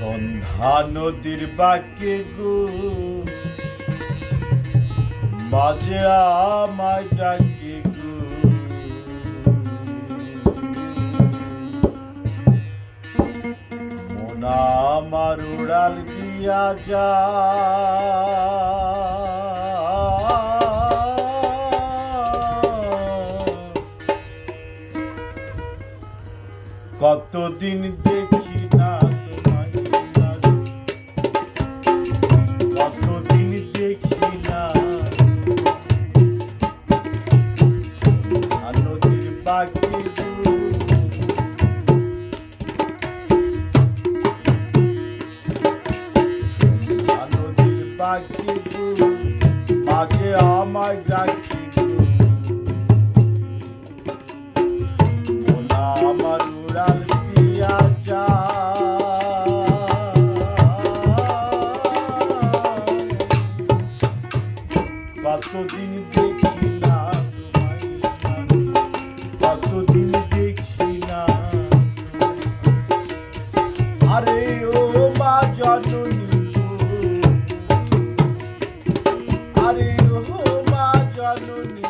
সন্ধ্যা নদীর বাক্যে গো। মাঝে আমায় ডাকে গো। মোনা আমার উড়াল দিয়া যা। কতদিন দেখি বাকি মাঝে আমায় ডাকি জননী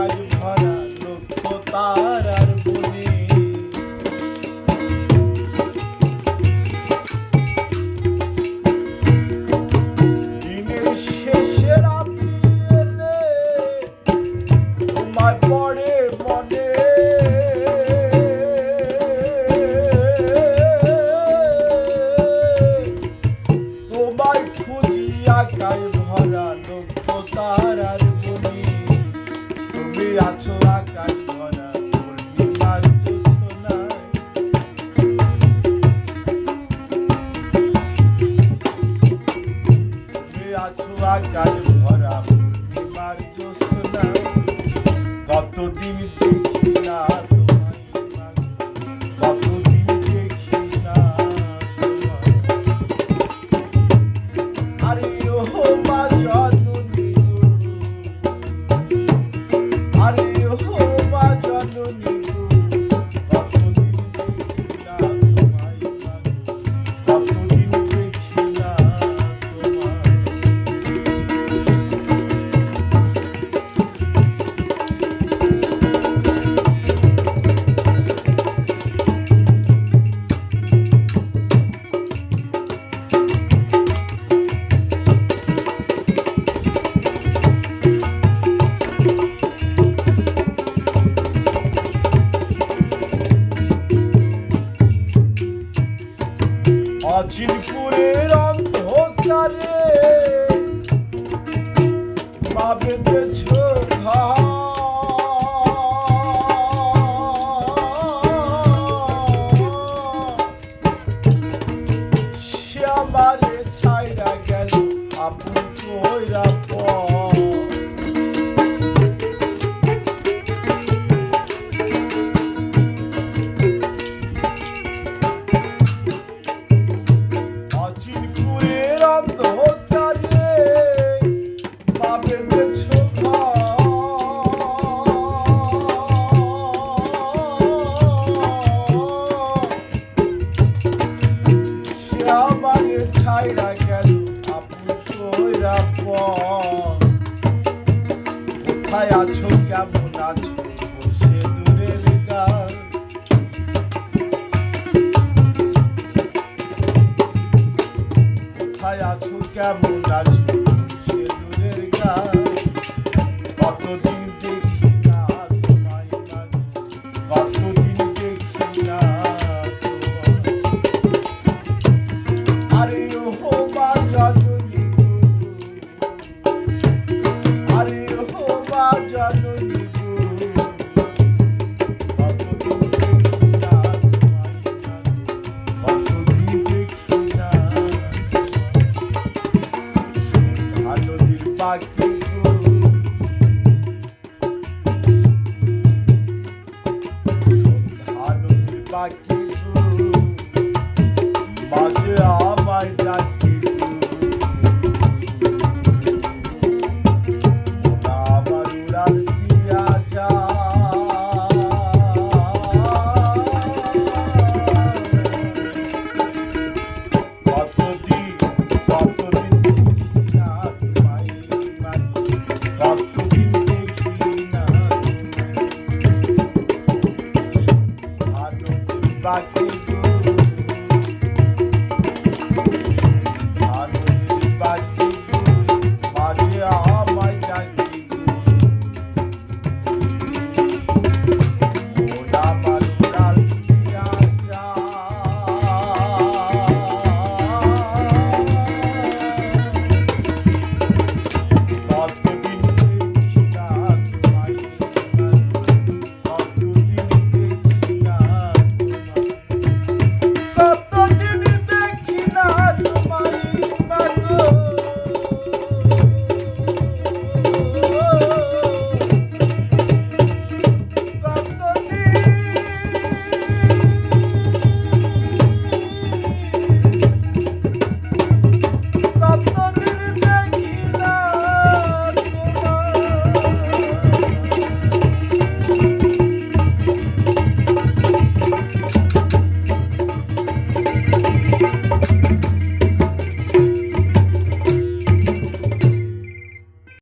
আকাশ ভরা লক্ষ তারার বনে দিনের শেষে রাত্রি এলে তোমায় পড়ে মনে। তোমায় খুঁজি আছো আকাশ ভরা আছো আকাশ ভরা অচিনপুরের অন্ধকারে। মা কোথায় আছো? কেমন আছো? বসে দূরের গান। কোথায় আছো? কেমন আছো? dog. Bye.